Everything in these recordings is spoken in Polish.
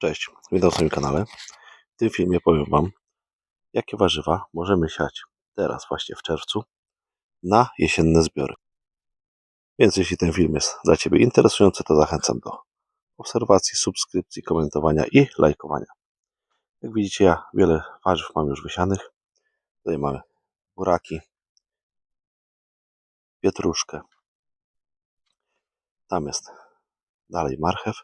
Cześć, witam w swoim kanale. W tym filmie powiem Wam, jakie warzywa możemy siać teraz, właśnie w czerwcu, na jesienne zbiory. Więc jeśli ten film jest dla Ciebie interesujący, to zachęcam do obserwacji, subskrypcji, komentowania i lajkowania. Jak widzicie, ja wiele warzyw mam już wysianych. Tutaj mamy buraki, pietruszkę. Tam jest dalej marchew,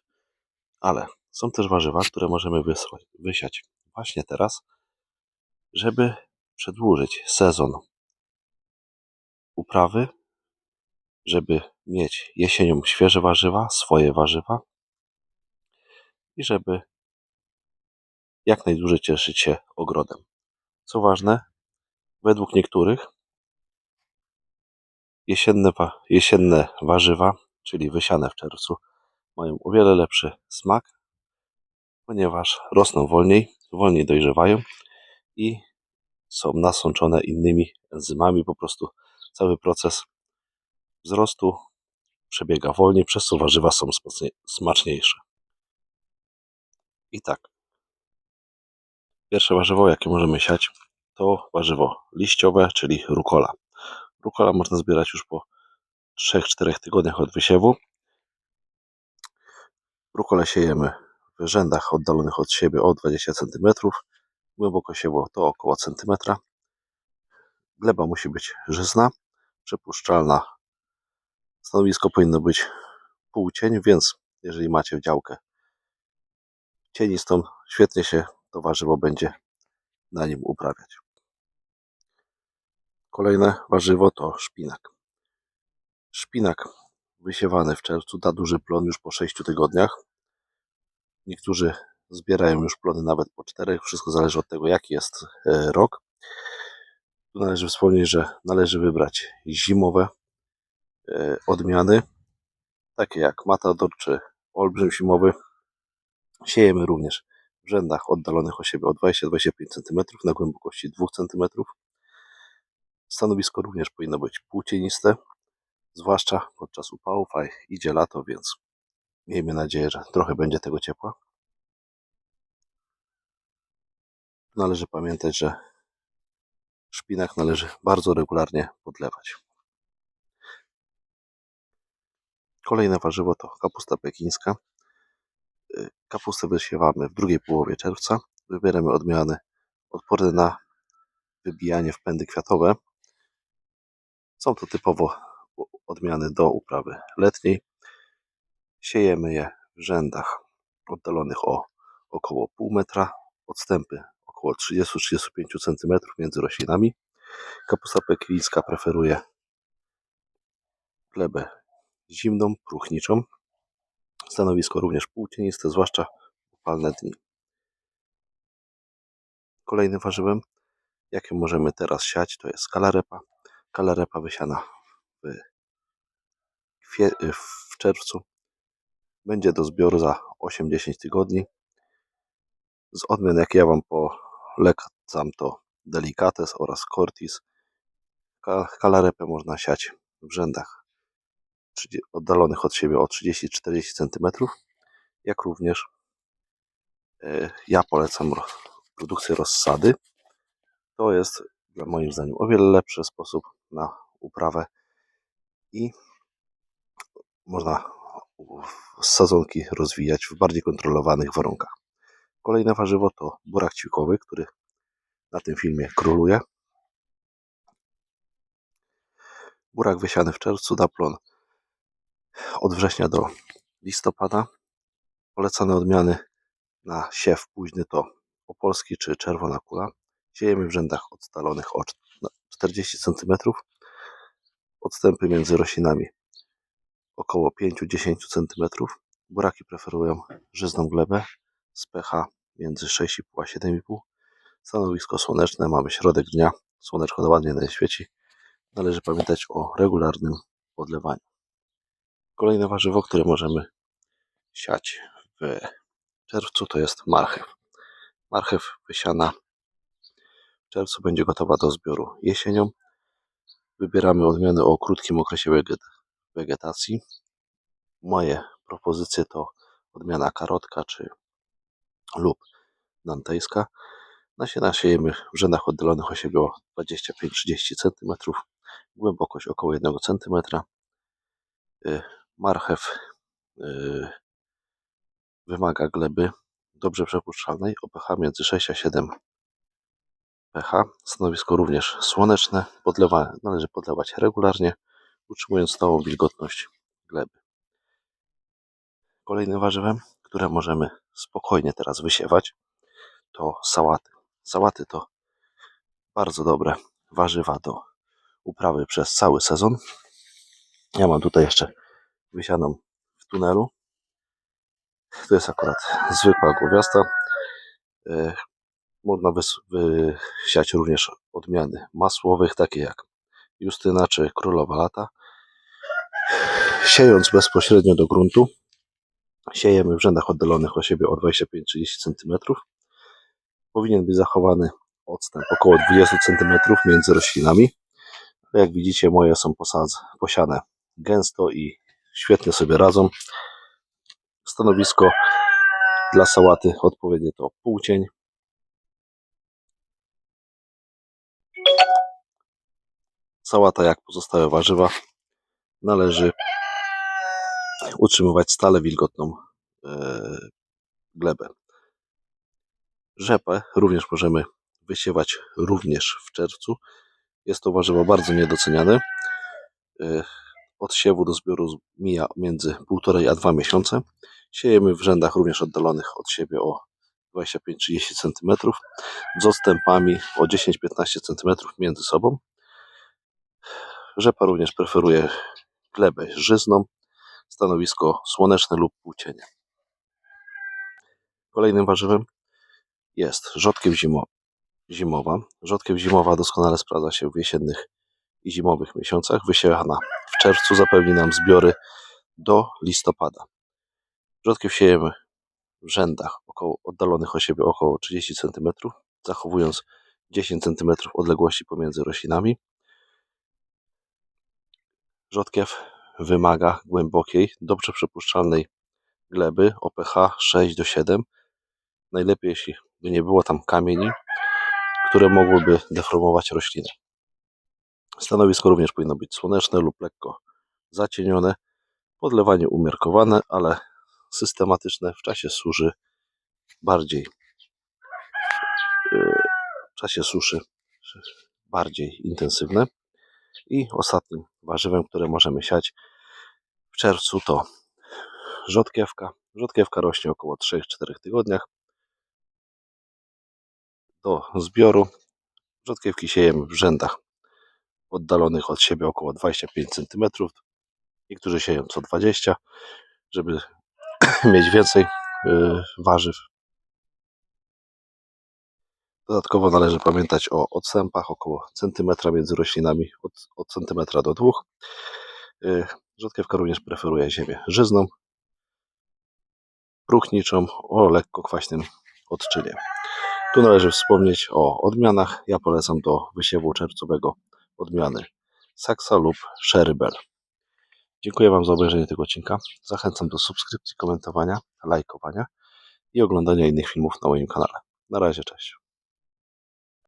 ale są też warzywa, które możemy wysłać, wysiać właśnie teraz, żeby przedłużyć sezon uprawy, żeby mieć jesienią świeże warzywa, swoje warzywa i żeby jak najdłużej cieszyć się ogrodem. Co ważne, według niektórych jesienne, jesienne warzywa, czyli wysiane w czerwcu, mają o wiele lepszy smak, ponieważ rosną wolniej, wolniej dojrzewają i są nasączone innymi enzymami. Po prostu cały proces wzrostu przebiega wolniej, przez co warzywa są smaczniejsze. I tak, pierwsze warzywo, jakie możemy siać, to warzywo liściowe, czyli rukola. Rukola można zbierać już po 3-4 tygodniach od wysiewu. Rukolę siejemy w rzędach oddalonych od siebie o 20 cm. Głęboko siewo to około centymetra. Gleba musi być żyzna, przepuszczalna. Stanowisko powinno być półcień, więc jeżeli macie działkę cienistą, świetnie się to warzywo będzie na nim uprawiać. Kolejne warzywo to szpinak. Szpinak wysiewany w czerwcu da duży plon już po 6 tygodniach. Niektórzy zbierają już plony nawet po 4. Wszystko zależy od tego, jaki jest e, rok. Tu należy wspomnieć, że należy wybrać zimowe e, odmiany, takie jak Matador czy Olbrzym Zimowy. Siejemy również w rzędach oddalonych od siebie o 20-25 cm na głębokości 2 cm. Stanowisko również powinno być półcieniste, zwłaszcza podczas upałów, a idzie lato, więc miejmy nadzieję, że trochę będzie tego ciepła. Należy pamiętać, że szpinak należy bardzo regularnie podlewać. Kolejne warzywo to kapusta pekińska. Kapustę wysiewamy w drugiej połowie czerwca. Wybieramy odmiany odporne na wybijanie w pędy kwiatowe. Są to typowo odmiany do uprawy letniej. Siejemy je w rzędach oddalonych o około pół metra, odstępy około 30-35 cm między roślinami. Kapusta pekińska preferuje glebę zimną, próchniczą. Stanowisko również półcieniste, zwłaszcza w upalne dni. Kolejnym warzywem, jakie możemy teraz siać, to jest kalarepa. Kalarepa wysiana w, w czerwcu. Będzie do zbioru za 8-10 tygodni. Z odmian, jakie ja Wam polecam, to Delicates oraz Cortis. Kalarepę można siać w rzędach oddalonych od siebie o 30-40 cm, jak również e, ja polecam produkcję rozsady. To jest dla moim zdaniem o wiele lepszy sposób na uprawę i można sadzonki rozwijać w bardziej kontrolowanych warunkach. Kolejne warzywo to burak ćwikowy, który na tym filmie króluje. Burak wysiany w czerwcu da plon od września do listopada. Polecane odmiany na siew późny to opolski czy czerwona kula. Siejemy w rzędach oddalonych o 40 cm. Odstępy między roślinami około 5-10 cm. Buraki preferują żyzną glebę z pH między 6,5 a 7,5. Stanowisko słoneczne, mamy środek dnia, słoneczko ładnie nie świeci. Należy pamiętać o regularnym podlewaniu. Kolejne warzywo, które możemy siać w czerwcu to jest marchew. Marchew wysiana w czerwcu będzie gotowa do zbioru jesienią. Wybieramy odmiany o krótkim okresie wegetacji. Moje propozycje to odmiana karotka czy lub dantejska. Nasiona siejemy w rzędach oddalonych od siebie o 25-30 cm, głębokość około 1 cm. Y, Marchew y, wymaga gleby dobrze przepuszczalnej o pH między 6 a 7 pH. Stanowisko również słoneczne. Podlewa, należy podlewać regularnie, utrzymując stałą wilgotność gleby. Kolejnym warzywem, które możemy spokojnie teraz wysiewać, to sałaty. Sałaty to bardzo dobre warzywa do uprawy przez cały sezon. Ja mam tutaj jeszcze wysianą w tunelu. To jest akurat zwykła głowiasta. E, Można wys- wysiać również odmiany masłowych, takie jak Justyna czy Królowa Lata. Siejąc bezpośrednio do gruntu, siejemy w rzędach oddalonych od siebie o 25-30 cm. Powinien być zachowany odstęp około 20 cm między roślinami. Jak widzicie, moje są posadz, posiane gęsto i świetnie sobie radzą. Stanowisko dla sałaty odpowiednie to półcień. Sałata, jak pozostałe warzywa, należy utrzymywać stale wilgotną e, glebę. Rzepę również możemy wysiewać również w czerwcu. Jest to warzywo bardzo niedoceniane. E, Od siewu do zbioru mija między 1,5 a 2 miesiące. Siejemy w rzędach również oddalonych od siebie o 25-30 cm z odstępami o 10-15 cm między sobą. Rzepa również preferuje glebę żyzną, stanowisko słoneczne lub półcienie. Kolejnym warzywem jest rzodkiew zimo, zimowa. Rzodkiew zimowa doskonale sprawdza się w jesiennych i zimowych miesiącach. Wysiewana w czerwcu zapewni nam zbiory do listopada. Rzodkiew siejemy w rzędach około, oddalonych od siebie około 30 cm, zachowując 10 cm odległości pomiędzy roślinami. Rzodkiew wymaga głębokiej, dobrze przepuszczalnej gleby o pH 6 do 7. Najlepiej, jeśli by nie było tam kamieni, które mogłyby deformować rośliny. Stanowisko również powinno być słoneczne lub lekko zacienione. Podlewanie umiarkowane, ale systematyczne w czasie suszy bardziej yy, w czasie suszy bardziej intensywne. I ostatnim warzywem, które możemy siać w czerwcu to rzodkiewka. Rzodkiewka rośnie około 3-4 tygodniach. Do zbioru rzodkiewki siejemy w rzędach oddalonych od siebie około 25 cm. Niektórzy sieją co 20, żeby mieć więcej yy, warzyw. Dodatkowo należy pamiętać o odstępach około centymetra między roślinami, od, od centymetra do dwóch. Yy, Rzodkiewka również preferuje ziemię żyzną, próchniczą, o lekko kwaśnym odczynie. Tu należy wspomnieć o odmianach. Ja polecam do wysiewu czerwcowego odmiany Saksa lub Sherrybell. Dziękuję Wam za obejrzenie tego odcinka. Zachęcam do subskrypcji, komentowania, lajkowania i oglądania innych filmów na moim kanale. Na razie, cześć.